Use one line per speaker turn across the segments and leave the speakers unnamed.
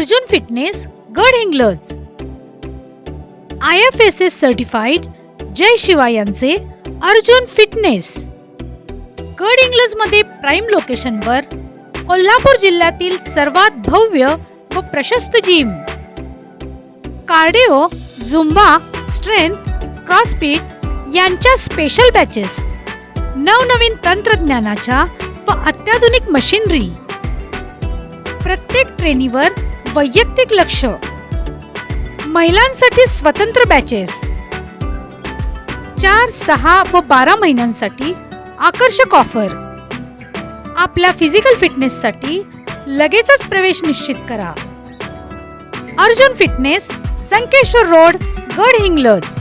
Arjun fitness Gadhinglaj I F S S certified Jay Shiva यांचे Arjun fitness गड इंग्लजमध्ये prime लोकेशनवर कोल्हापूर जिल्ह्यातील सर्वात भव्य व प्रशस्त gym cardio Zumba strength CrossFit यांच्या स्पेशल बॅचेस नवनवीन तंत्रज्ञानाच्या व अत्याधुनिक मशिनरी प्रत्येक ट्रेनीवर वैयक्तिक लक्ष. महिलांसाठी स्वतंत्र बॅचेस चार सहा व बारा महिन्यांसाठी आकर्षक ऑफर आपल्या फिजिकल फिटनेससाठी लगेचच प्रवेश निश्चित करा. अर्जुन फिटनेस संकेश्वर रोड गड हिंग्लज.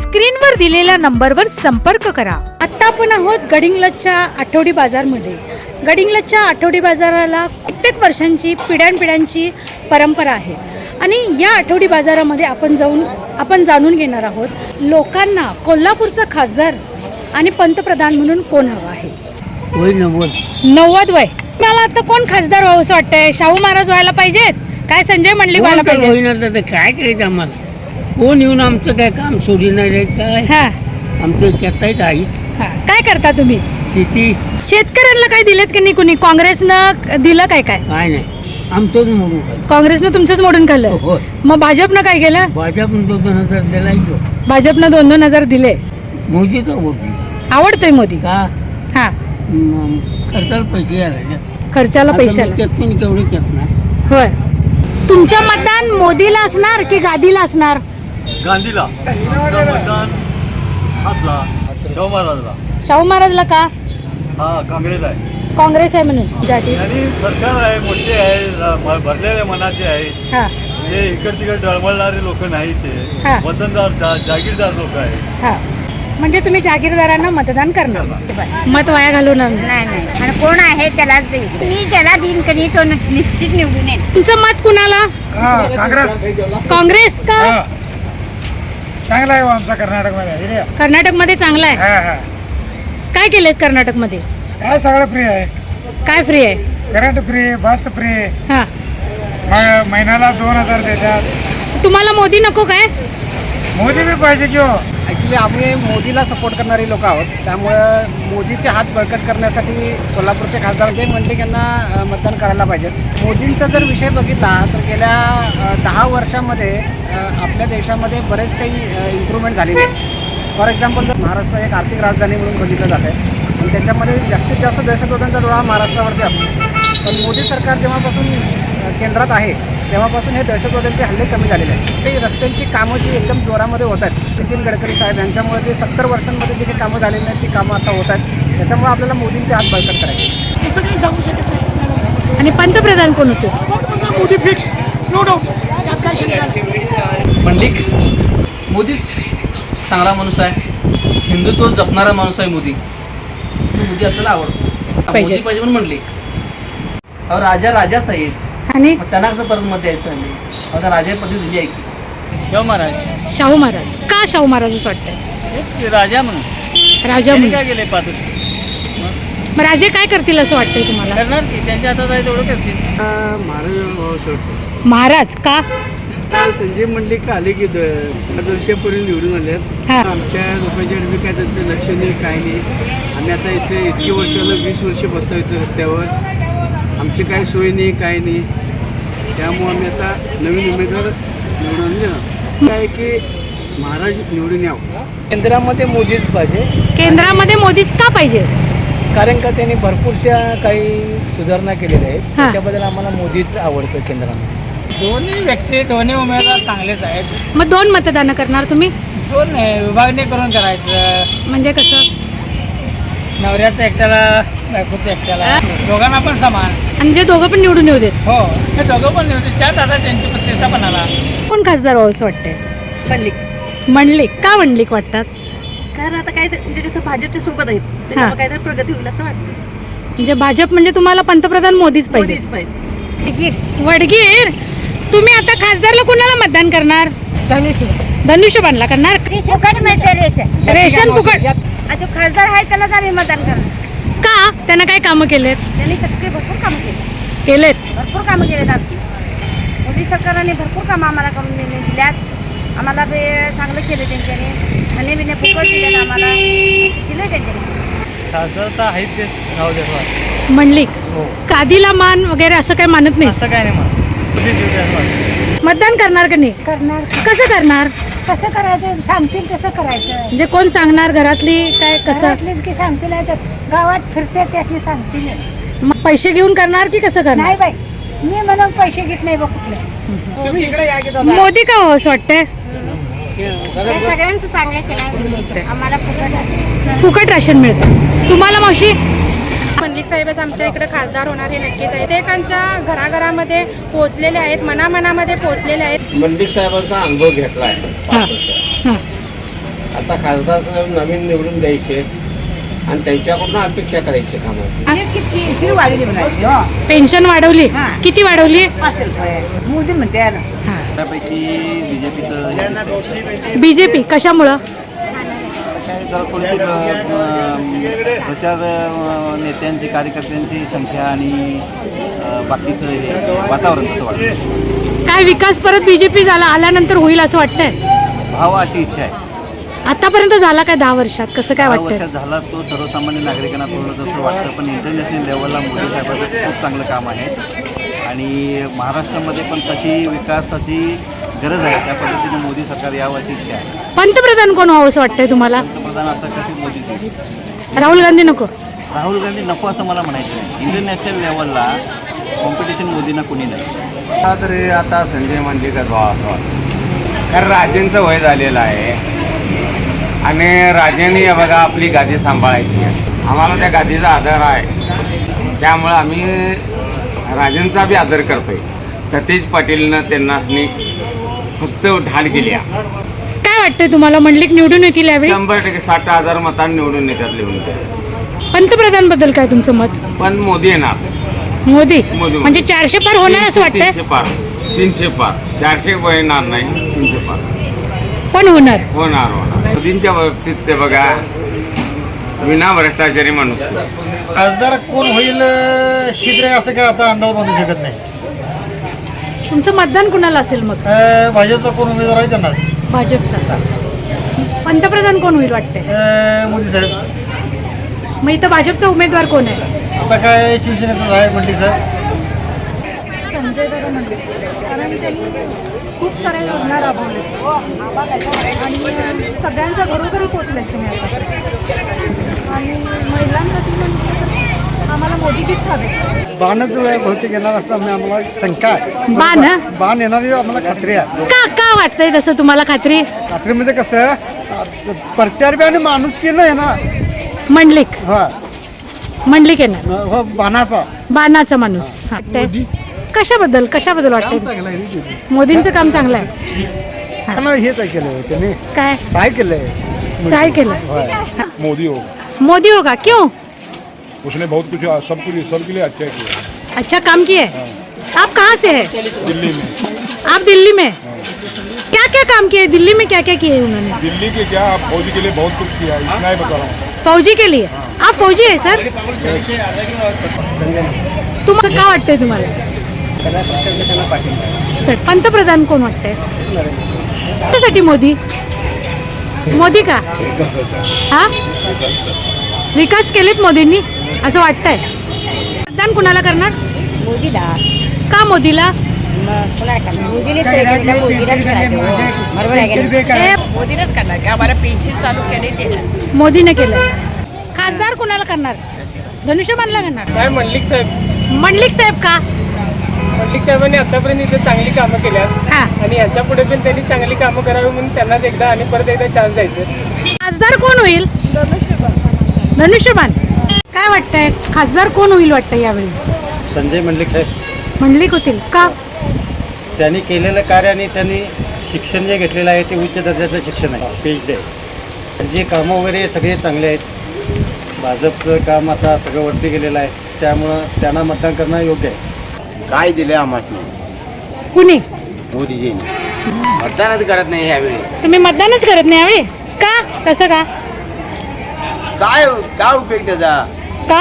स्क्रीनवर दिलेल्या नंबरवर संपर्क करा. आता आपण आहोत गडिंग्लजच्या आठवडी बाजारमध्ये. गडिंग्लजच्या आठवडी बाजाराला कित्येक वर्षांची पिढ्यानपिढ्यांची परंपरा आहे. आणि या आठवडी बाजारामध्ये आपण जाऊन आपण जाणून घेणार आहोत लोकांना कोल्हापूरचा खासदार आणि पंतप्रधान म्हणून कोण हवं आहे?
होय नव्वद.
नव्वद वय. मला आता कोण खासदार व्हावं असं वाटतंय? शाहू महाराज व्हायला पाहिजेत? काय संजय मंडलिक व्हायला पाहिजे
काय करायचं आम्हाला? कोण येऊन आमचं काय काम सोडणार आहे काय
हा.
आमचं त्याताच आईच
हा. काय करता तुम्ही?
शेती.
शेतकऱ्यांना काय दिलेत की नाही कुणी? काँग्रेसनं दिलं काय काय?
काय नाही. आमचंच म्हणून
काँग्रेसनं तुमचंच मोडून खाल्लं?
होय
मग भाजपनं काय केलं?
भाजप म्हणतो दोन हजार दिलाय तो.
भाजपनं दोन दोन हजार दिले.
मोदीचा वोट
आवडतोय मोदी?
का?
हा.
म, खर्चाला पैसे यायला
खर्चाला पैशाला
त्यातून केवढे घेतणार
होय. तुमचं मतदान मोदीला असणार की गादीला असणार?
गांधीला. आमचं मतदान हातला शाहू महाराजला.
शाहू महाराजला का?
हा काँग्रेस आहे.
काँग्रेस आहे म्हणून. जाती
आणि सरकार आहे मोठे आहे र- म- भरलेले मनाचे आहे.
हा.
जे इकड तिकड डळमळणारे लोक नाही ते.
हा.
वतनदार जा- जागीरदार लोक आहेत.
हा. म्हणजे तुम्ही जागीरदारांना मतदान करणार. मत वाया घालवणार नाही.
नाही नाही. आणि कोण आहे त्यालाच देईल. मी ज्याला देईन कधी तो निश्चित निवडून येईल.
तुमचं मत कुणाला?
काँग्रेस.
काँग्रेस का?
चांगला आहे हो आमचा कर्नाटकमध्ये
कर्नाटकमध्ये चांगला आहे?
हा हा.
काय केलेत कर्नाटकमध्ये?
काय सगळं फ्री आहे.
काय फ्री आहे?
करंट फ्री बस फ्री
हा.
मग महिन्याला दोन हजार देतात.
तुम्हाला मोदी नको काय?
मोदी बी पाहिजे की हो.
ॲक्च्युली आम्ही मोदीला सपोर्ट करणारे लोक आहोत. त्यामुळं मोदीचे हात बळकट करण्यासाठी कोल्हापूरचे खासदार जे म्हणले यांना मतदान करायला पाहिजे. मोदींचा जर विषय बघितला तर गेल्या दहा वर्षामध्ये आपल्या देशामध्ये बरेच काही इम्प्रूव्हमेंट झालेली आहे फॉर एक्झाम्पल जर महाराष्ट्र एक आर्थिक राजधानी म्हणून बघितलं जातं आहे आणि त्याच्यामध्ये जास्तीत जास्त दहशतवाद्यांचा डोळा महाराष्ट्रावरती असतो. पण मोदी सरकार जेव्हापासून केंद्रात आहे तेव्हापासून हे दहशतवाद्यांचे हल्ले कमी झालेले आहेत. ते रस्त्यांची कामं जी एकदम जोरामध्ये होत आहेत नितीन गडकरी साहेब यांच्यामुळे जे सत्तर वर्षांमध्ये जी काही कामं झालेली आहेत ती कामं आता होत आहेत. त्याच्यामुळे आपल्याला मोदींचे हात बळकट करायचे
आणि पंतप्रधान कोण होते?
मंडलिक मोदीच चांगला माणूस आहे. हिंदुत्व जपणारा माणूस आहे मोदी. मोदी आपल्याला आवडतो.
पाहिजे.
मोदी पाहिजे. म्हणून मंडलिक अहो राजा राजाच आहेत
आणि?
त्यांना कसं परत मत द्यायचं त्या राजा पदवी दिली आहे की.
शिव महाराज.
शाहू महाराज. का शाहू महाराज असं वाटतंय?
राजा म्हणून.
राजा म्हणून.
गेले पाहतो
मग राजे काय करतील असं वाटतंय तुम्हाला?
करणार की? त्यांच्या हातात आहे तेवढं करतील.
महाराज
महाराज का?
संजय मंडलिक आले की पाच वर्षापूर्वी निवडून
हा.
आमच्या लोकांच्याकडे बी काय त्यांचं लक्ष नाही काय नाही. आम्ही आता इथे इतकी वर्षाला वीस वर्ष बसतो इथे रस्त्यावर. आमची काय सोय नाही काय नाही. त्यामुळं आम्ही आता नवीन उमेदवार निवडून देणार. काय की महाराज निवडून यावं.
केंद्रामध्ये मोदीच पाहिजे.
केंद्रामध्ये मोदीच का पाहिजे?
कारण का त्यांनी भरपूरशा काही सुधारणा केलेल्या आहेत.
हा.
त्याच्याबद्दल आम्हाला मोदीच आवडतं केंद्रामध्ये. दोन्ही व्यक्ती दोन्ही उमेदवार चांगलेच आहेत.
मग दोन मतदान करणार तुम्ही?
दोन नाही, विभागणी करून करायचं.
म्हणजे कसं?
नवऱ्याचं एकट्याला बायकोचं एकट्याला. दोघांना पण समान.
आणि जे दोघं पण निवडून येऊ देत.
हो हे दोघं पण निवडते त्यात आता त्यांची प्रतिष्ठा पण आला
कोण खासदार व्हावं असं वाटतंय?
मंडलिक
मंडलिक का मंडलिक वाटतात?
कारण आता काय म्हणजे कसं भाजपच्या सोबत आहेत त्याच्यामुळे काहीतरी प्रगती होईल असं वाटतं
म्हणजे भाजप म्हणजे तुम्हाला पंतप्रधान मोदीच पाहिजे.
मोदीच पाहिजे.
वडगीर. तुम्ही आता खासदारला कुणाला मतदान करणार? धनुष्यबाणला करणार?
फुकट मिळते रेशन.
रेशन फुकट.
खासदार आहे त्यालाच आम्ही मतदान करणार.
का? त्यानं काय कामं केलेत?
त्यांनी शक्य भरपूर कामं केली
केलेत.
भरपूर कामं केलेत आमची. मोदी सरकारने भरपूर कामं आम्हाला करून दिले दिल्यात. आम्हाला बे चांगलं केलं त्यांच्याने. खाणे बिणे फुकट दिलेत आम्हाला. दिलं त्यांच्याने.
खासदार तर आहेत तेच राहू देत
मंडलिक
हो.
कादीला मान वगैरे असं काही मानत नाही
असं काय नाही मग मोदीच येऊ द्या असं वाटतं.
मतदान करणार का नाही?
करणार.
कसं करणार?
कसं करायचं? सांगतील तसं करायचं.
म्हणजे कोण सांगणार? घरातली काय कसं?
घरातलीच की सांगतील. आहे तर गावात फिरते त्यातली सांगतील.
मग पैसे घेऊन करणार की कसं करणार?
नाही बाई. मी म्हणून पैसे घेत नाही बघ कुठले.
मोदी का हो असं वाटतंय?
सगळ्यांचं चांगलं केलं आम्हाला फुकट
फुकट राशन मिळतं. तुम्हाला मावशी?
मंडलिक साहेबच आमच्या इकडे खासदार होणार हे नक्कीच आहे. प्रत्येकांच्या घराघरामध्ये पोहोचलेले आहेत मनामनामध्ये पोहोचलेले आहेत.
मंडिक साहेबांचा अनुभव घेतला आहे.
हां हां.
आता खासदार साहेब नवीन निवडून द्यायचे. आणि त्यांच्याकडून अपेक्षा करायची कामाची.
वाढली म्हणायची
पेन्शन वाढवली? किती वाढवली?
मोदी म्हणते
त्यापैकी बीजेपीचं
बीजेपी कशामुळं?
जरा थोडीशी अं, प्रचार अं, नेत्यांची कार्यकर्त्यांची संख्या आणि अं, बाकीचं हे वातावरण तसं वाटतं?
काय विकास परत बीजेपी झाला आल्यानंतर होईल असं वाटतंय?
भाव अशी इच्छा आहे.
आतापर्यंत झाला काय दहा वर्षात? कसं काय
दहा
वाटतंय?
वर्षात झाला तो सर्वसामान्य नागरिकांना थोडं तसं वाटतं पण इंटरनॅशनल लेवलला मोदी साहेबांचं खूप चांगलं काम आहे. आणि महाराष्ट्रामध्ये पण तशी विकासाची गरज आहे त्या पद्धतीने मोदी सरकार यावं अशी इच्छा आहे.
पंतप्रधान कोण व्हावं असं वाटतंय तुम्हाला?
पंतप्रधान आता कशी मोदीची?
राहुल गांधी नको.
राहुल गांधी नको असं मला म्हणायचं नाही. इंटरनॅशनल लेवलला कॉम्पिटिशन मोदींना कोणी नाही.
मला तरी आता संजय मंडलिकच व्हावा असं वाटतं. कारण राजेंचं वय झालेलं आहे. आणि राजेंनी बघा आपली गादी सांभाळायची आहे. आम्हाला त्या गादीचा आदर आहे. त्यामुळं आम्ही राजेंचा बी आदर करतोय. सतीश पाटीलनं त्यांना फक्त ढाल केली.
काय वाटतंय तुम्हाला? मंडलिक निवडून येतील यावेळी?
शंभर टक्के साठ हजार मतांनी निवडून येतात लिहून
पंतप्रधानबद्दल काय तुमचं मत?
पण मोदी येणार.
मोदी?
मोदी.
म्हणजे चारशे पार होणार असं वाटतंय?
तीनशे पार. तीनशे पार. चारशे येणार नाही तीनशे पार.
पण होणार.
होणार होणार. मोदींच्या बाबतीत ते बघा विना भ्रष्टाचारी माणूस.
खासदार कोण होईल शिद्रे असं काय आता अंदाज बांधू शकत नाही.
तुमचं मतदान कुणाला असेल मग?
भाजपचा कोण उमेदवार आहे त्यांना?
भाजपचा. पंतप्रधान कोण होईल वाटतंय?
अं, मोदी साहेब.
मग इथं भाजपचा उमेदवार कोण आहे?
आता काय शिवसेनेचं आहे मंडलिक साहेब.
संजय दादा म्हणले कारण त्यांनी खूप साऱ्या योजना राबवले आणि सगळ्यांच्या घरोघरी पोचलेत तुम्ही आता. आणि महिलांसाठी म्हणजे आम्हाला मोदीजीच हवे
बाणच बहुतेक येणार असं आम्ही आम्हाला शंका आहे.
बाण? हं?
बाण येणार आम्हाला खात्री आहे.
का का वाटतंय तसं तुम्हाला खात्री?
खात्रीमध्ये कसं प्रचार बी आणि माणूस की नाही ना?
मंडलिक
हा.
मंडलिक येणार
हो बाणाचा.
बाणाचा माणूस. हा. ते- कशाबद्दल? कशाबद्दल वाटतंय? मोदींचं काम चांगलं आहे.
त्यांना हेच आहे केलं त्यांनी
काय?
काय केलंय?
काय केलं
मोदी हो.
मोदी होगा क्यों?
उसने बहुत कुछ सब कुछ सबके लिए अच्छा किया
अच्छा काम किए? आप कहाँ से है?
दिल्ली में।
आप दिल्ली में? क्या क्या काम किए? दिल्ली में क्या क्या किए उन्होंने?
दिल्ली के क्या? आप फौजी के लिए बहुत कुछ किया है इतना ही बता रहा हूँ।
फौजी के लिए? आप फौजी आहे सर? तुम्हाला का वाटतंय तुम्हाला सर, पंतप्रधान कोण वाटतंय? कशासाठी मोदी? मोदी का? हा? विकास केलेत मोदींनी असं वाटतंय? मतदान कुणाला करणार?
मोदीला.
का मोदीला?
मोदीने मोदीलाच करायचं बरोबर आहे का नाही?
हे
मोदीनेच करणार की आम्हाला पेन्शन चालू केले ते?
मोदीने केलं. खासदार कुणाला करणार? धनुष्यबाणला करणार?
काय मंडलिक साहेब?
मंडलिक साहेब का?
मंडलिक साहेबांनी आतापर्यंत इथे चांगली कामं केल्यात.
हा.
आणि याच्यापुढे पण त्यांनी चांगली कामं करावी म्हणून त्यांनाच एकदा आणि परत एकदा चान्स द्यायचं.
खासदार कोण होईल? धनुष्यबाण. काय वाटतंय? खासदार कोण होईल वाटतं यावेळी?
संजय मंडलिक साहेब.
मंडलिक होतील. का?
त्यांनी केलेलं कार्य आणि त्यांनी शिक्षण जे घेतलेलं आहे ते उच्च दर्जाचं शिक्षण आहे. पी एच डी आहे जे कामं वगैरे सगळे चांगले आहेत. भाजपचं काम आता सगळं वरती गेलेलं आहे. त्यामुळं त्यांना मतदान करणं योग्य आहे.
काय दिले आम्हाला
कुणी?
मोदीजींनी. मतदानच करत नाही यावेळी.
तुम्ही मतदानच करत नाही यावेळी? का? तसं का?
काय काय उपयोग त्याचा?
का?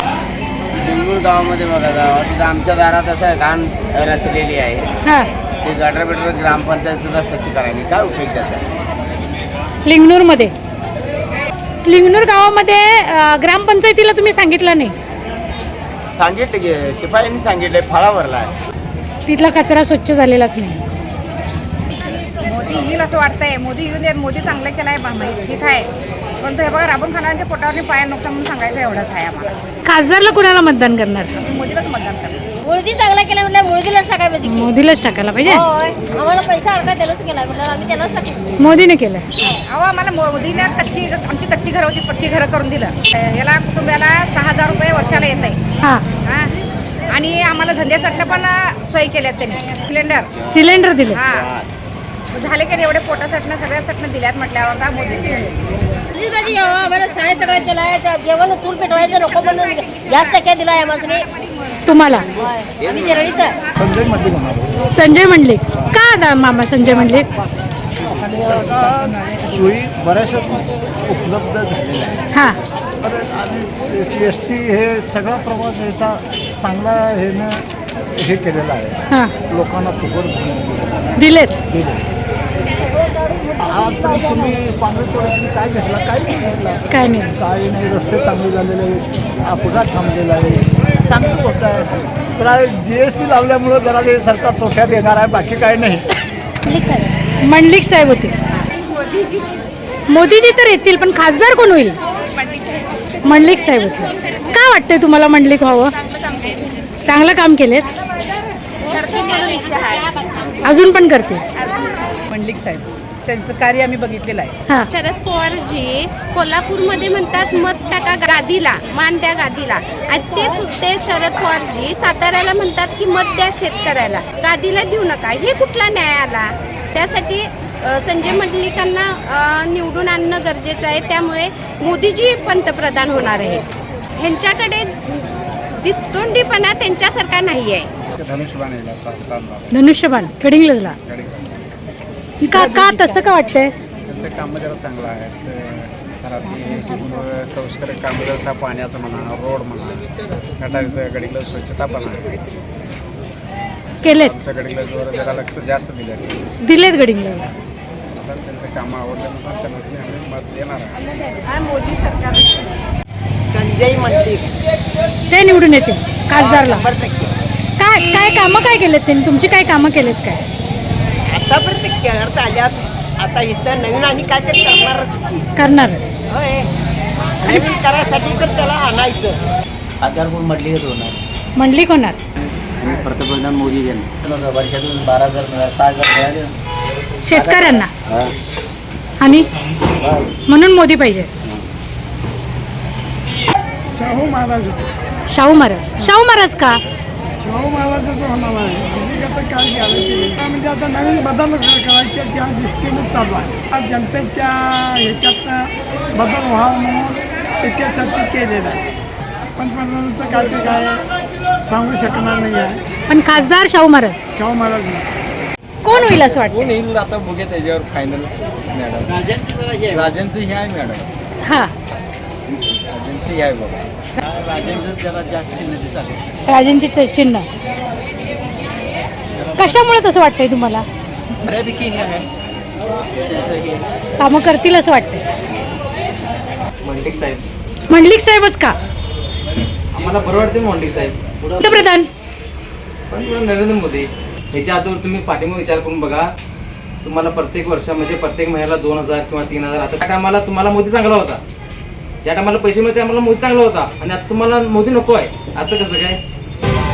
लिंगूर गावामध्ये बघा गाव तिथं आमच्या दारात असं घाण रचलेली आहे.
हा.
ते
गटर बिटर ग्रामपंचायत सुद्धा स्वच्छ करायला काय उपयोग त्याचा?
लिंगणूरमध्ये लिंगणूर गावामध्ये अ, ग्रामपंचायतीला तुम्ही सांगितलं नाही.
सांगितलं की शिपायांनी सांगितलंय फळावरला आहे
तिथला कचरा स्वच्छ झालेलाच नाही.
मोदी येईल असं वाटतंय. मोदी येऊन देत मोदी चांगलं केलं आहे माहितीत आहे. पण तो हे बघा राबून खानाच्या पोटावर पाया नुकसान म्हणून सांगायचं एवढंच आहे आम्हाला.
खासदारला कुणाला मतदान करणार?
मोदीलाच मतदान करणार.
मोदी चांगला केला म्हटलं मोदीलाच टाकायला पाहिजे
मोदीलाच टाकायला पाहिजे?
होय. आम्हाला पैसा अडका त्यालाच केला म्हटलं आम्ही त्यालाच टाकू.
मोदीने केलं
अहो आम्हाला मोदीने कच्ची आमची कच्ची घरं होती पक्की घरं करून दिलं. याला कुटुंबाला सहा हजार रुपये वर्षाला येत आहे
हा.
हा? आणि आम्हाला धंद्यासाठी पण सोयी केल्यात त्यांनी. सिलेंडर.
सिलेंडर दिले.
हा. झाले की नाही एवढे पोटासाठी सगळ्यासाठी दिल्यात म्हटल्यावर आता मोदीच
पोलीस भाजी आम्हाला शाळेत सगळं केलं आहे जेवण चूल पेटवायचं लोक पण जास्त टक्के दिला आहे आम्हाला
तुम्हाला? संजय मंडलिक का आता मामा संजय मंडलिक
सोयी बऱ्याचशा उपलब्ध झालेल्या आहेत.
हा.
एस टी हे सगळा प्रवास याचा चांगला हेनं हे केलेला आहे.
हा.
लोकांना फुकट
दिलेत.
आजपर्यंत तुम्ही सोडायची काय घेतला काय नाही घेतला?
काय नाही.
काही नाही रस्ते चांगले झालेले आहेत अपघात थांबलेला आहे. चांगली गोष्ट आहे. जरा जी एस टी लावल्यामुळं जरा हे सरकार तोट्यात येणार आहे बाकी काही नाही.
मंडलिक साहेब होते. मोदीजी तर येतील पण खासदार कोण होईल? मंडलिक साहेब होते. काय वाटतंय तुम्हाला मंडलिक व्हावं? चांगलं काम केलेत. अजून पण करते
मंडलिक साहेब. त्यांचं कार्य आम्ही बघितलेलं आहे.
हा.
शरद पवारजी कोल्हापूरमध्ये म्हणतात मत टाका गादीला मान द्या गादीला. आणि तेच ते शरद पवारजी साताऱ्याला म्हणतात की मत द्या शेतकऱ्याला. गादीला देऊ नका. हे कुठला न्याय आला? त्यासाठी अ, संजय मंडलिकांना अ, निवडून आणणं गरजेचं आहे. त्यामुळे मोदीजी पंतप्रधान होणार आहे. ह्यांच्याकडे दितोंडीपणा त्यांच्यासारखा नाही आहे
धनुष्यबाण गडिंग्लजला का का तसं का वाटतंय?
त्यांचं कामं जरा चांगलं आहे. घरातली संस्कार कामं जरा पाण्याचं म्हणा रोड म्हणा गडीला स्वच्छता पण आहे.
केलेत?
आमच्या गडीला जोर जरा लक्ष जास्त दिलं
दिलेत गडिंग्लजला
तर त्यांचं कामं आवडल्यानंतर त्यांना आम्ही मत देणार आहे.
मोदी सरकार
संजय मंडलिक
ते निवडून येते खासदारला. काय काय कामं काय केलेत त्यांनी? तुमची काय कामं केलेत काय?
आतापर्यंत करत आल्यात आता इथं नवीन आणि काय तरी करणारच.
करणार
होय नवीन करायसाठी तर त्याला आणायचं.
आधारभूत म्हटली होणार
मंडलिक होणार
पंतप्रधान मोदी वर्षातून बारा हजार मिळाले. सहा हजार मिळाले.
शेतकऱ्यांना? आणि? म्हणून मोदी पाहिजे.
शाहू महाराज
शाहू महाराज. शाहू महाराज का?
शाहू महाराजाचं होणार आहे. तुम्ही आता काय घ्यायला ते म्हणजे आता नवीन बदल करायचे त्या दृष्टीने चालू आहे. आज जनतेच्या ह्याच्यात बदल व्हावा म्हणून त्याच्यासाठी केलेलं आहे. पंतप्रधानाचं काय ते काय सांगू शकणार नाही आहे.
पण खासदार शाहू महाराज.
शाहू महाराज
कोण होईल असं वाटतं?
कोण येईल आता बघूया त्याच्यावर फायनल मॅडम. राजांचं हे आहे. मॅडम.
हा.
राजांचं हे आहे बघा. राजांचं जरा जास्त चिन्ह दिसत
राजांची च- चिन्ह. कशामुळे तसं वाटतंय तुम्हाला?
बऱ्यापैकी हे आहे. त्यांचं हे
कामं करतील असं वाटतंय.
मंडिक साहेब.
मंडलिक साहेबच का?
आम्हाला बरं वाटते मंडिक साहेब. पुढं
पंतप्रधान.
पण पुढं नरेंद्र मोदी ह्याच्या आतवर तुम्ही पाठीमागे विचार करून बघा. तुम्हाला प्रत्येक वर्षामध्ये प्रत्येक महिन्याला दोन हजार किंवा तीन हजार. आता त्या टायमाला तुम्हाला मोदी चांगला होता. ज्या टायमाला पैसे मिळते आम्हाला मोदी चांगला होता. आणि आता तुम्हाला मोदी नको आहे असं कसं काय?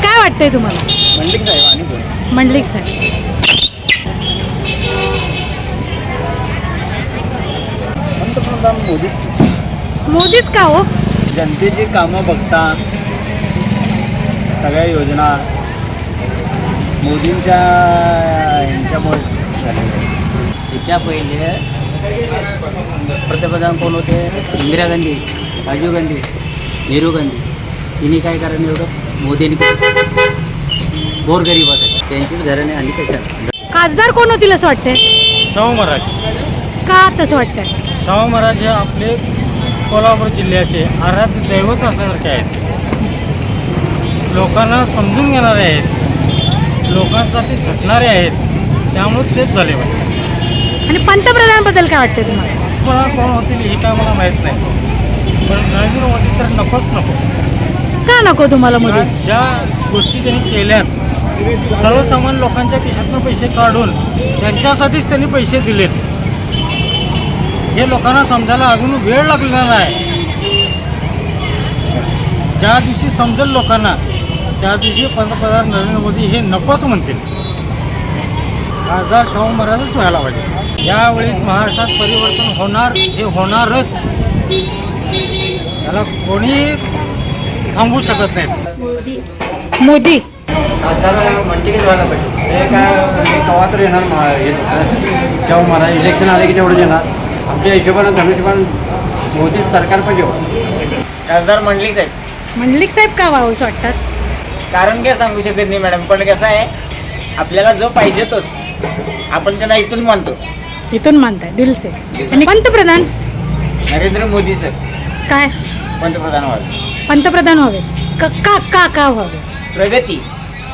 काय वाटतंय तुम्हाला?
मंडलिक साहेब आणि
मंडलिक साहेब
पंतप्रधान मोदीच
मोदीच का हो?
जनतेची कामं बघता सगळ्या योजना मोदींच्या यांच्यामुळे
त्याच्या पहिले पंतप्रधान कोण होते? इंदिरा गांधी राजीव गांधी नेहरू गांधी. तिने काय कारण एवढं? मोदींनी गोरगरीबासाठी. त्यांचीच घराने आणि कशा
खासदार कोण होतील असं वाटतंय?
शाहू महाराज.
का तसं वाटतंय?
शाहू महाराज हे आपले कोल्हापूर जिल्ह्याचे आराध्य दैवत असल्यासारखे आहेत. लोकांना समजून घेणारे आहेत. लोकांसाठी झटणारे आहेत.
त्यामुळे तेच झाले पाहिजे.
आणि पंतप्रधानबद्दल काय वाटते तुम्हाला?
मला कोण होतील हे काय मला माहीत नाही. पण नरेंद्र मोदी तर नकोच नको.
का नको तुम्हाला मोदी?
कारण ज्या गोष्टी त्यांनी केल्यात सर्वसामान्य लोकांच्या खिशातनं पैसे काढून त्यांच्यासाठीच त्यांनी पैसे दिलेत. हे लोकांना समजायला अजून वेळ लागलेला नाही. ज्या दिवशी समजेल लोकांना त्या दिवशी पंतप्रधान नरेंद्र मोदी हे नकोच म्हणतील. खासदार शाहू महाराजच व्हायला पाहिजे. यावेळी महाराष्ट्रात परिवर्तन होणार हे होणारच. त्याला कोणी थांबवू शकत नाहीत
मोदी.
खासदार मंडिकेच व्हायला पाहिजे. हे काय कवा तर येणार मा- हे शाहू महाराज इलेक्शन आले की तेवढंच येणार आमच्या हिशोबानं धनुष्यबान मोदी सरकार पाहिजे हो.
खासदार मंडलिक साहेब.
मंडलिक साहेब का व्हावंसं वाटतात
कारण काय सांगू शकत नाही मॅडम पण कसं आहे आपल्याला जो पाहिजे तोच. आपण त्यांना इथून मानतो.
इथून मानताय दिल से. आणि पंतप्रधान?
नरेंद्र मोदी सर
काय?
पंतप्रधान व्हावे.
पंतप्रधान व्हावे का का का व्हावे?
प्रगती.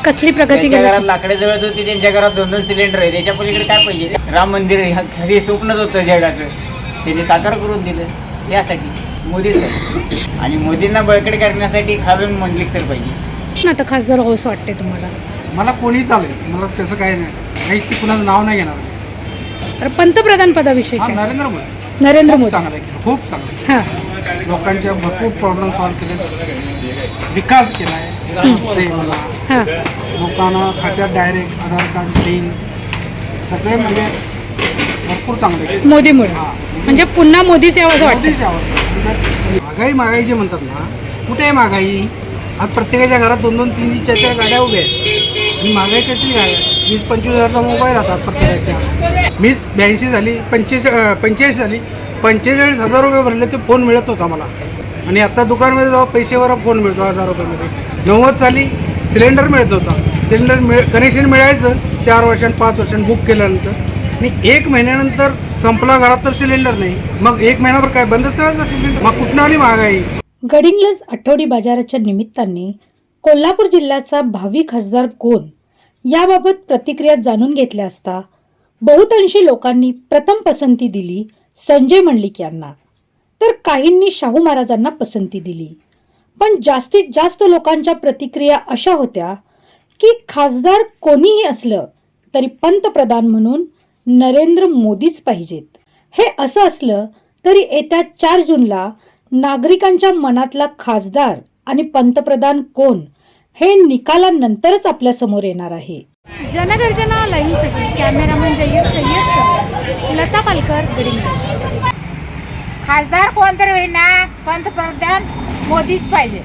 कसली प्रगती
त्यांच्या घरात
केली
लाकडे जळत होती त्यांच्या घरात दोन दोन सिलेंडर आहे त्याच्या पलीकडे काय पाहिजे? राम मंदिर हे- हे स्वप्नच होतं जगाचं. त्यांनी साकार करून दिलं. यासाठी. मोदी सर आणि मोदींना बळकट करण्यासाठी खालून मंडलिक सर पाहिजे.
ना आता खासदार व्हावंसं वाटते तुम्हाला?
मला कोणी चालेल मला त्याचं काही नाही. नाही ती कुणाचं नाव नाही घेणार.
तर पंतप्रधान पदाविषयी
हा
काय?
नरेंद्र मोदी.
नरेंद्र
खूप
मोदी.
चांगलं केलं खूप चांगलं केलं.
हा.
लोकांच्या भरपूर प्रॉब्लेम सॉल्व्ह केले विकास केला आहे रस्ते म्हणा लोकांना खात्यात डायरेक्ट आधार कार्ड लिंक सगळे म्हणजे भरपूर चांगले
मोदीमुळे. म्हणजे पुन्हा मोदीच यावं असं वाटतं.
अवस्था महागाई महागाई जे म्हणतात ना कुठे आहे महागाई? आज प्रत्येकाच्या घरात दोन दोन तीन तीन चार चार गाड्या उभ्या आहेत. आणि महागाई कसली आहे? वीस पंचवीस हजारचा मोबाईल राहतात प्रत्येकाच्या. मीच ब्याऐंशी झाली पंचेच पंचेचाळीस झाली पंचेचाळीस हजार रुपये भरले ते फोन मिळत होता मला. आणि आता दुकानमध्ये जेव्हा पैसेवर फोन मिळतो हजार रुपयामध्ये. नव्वद साली सिलेंडर मिळत होता. सिलेंडर मिळ कनेक्शन मिळायचं चार वर्षां पाच वर्षां बुक केल्यानंतर. आणि एक महिन्यानंतर संपला घरात तर सिलेंडर नाही. मग एक महिनाभर काय बंदच राहायचं सिलेंडर? मग कुठनं आली महागाई?
गडिंगलज आठवडी बाजाराच्या निमित्ताने कोल्हापूर जिल्ह्याचा भावी खासदार कोण? याबाबत प्रतिक्रिया जाणून घेतल्या असता बहुतांशी लोकांनी प्रथम पसंती दिली संजय मंडलिक यांना तर काहींनी शाहू महाराजांना पसंती दिली. पण जास्तीत जास्त लोकांच्या प्रतिक्रिया अशा होत्या की खासदार कोणीही असलं तरी पंतप्रधान म्हणून नरेंद्र मोदीच पाहिजेत. हे असं असलं तरी येत्या चार जूनला नागरिकांच्या मनातला खासदार आणि पंतप्रधान कोण हे निकालानंतरच आपल्यासमोर येणार आहे. जनगर्जना लाईव्हसाठी कॅमेरामन जय्यद सय्यद लता पालकर गडिंग
खासदार कोण तरी होईना पंतप्रधान मोदीच पाहिजे.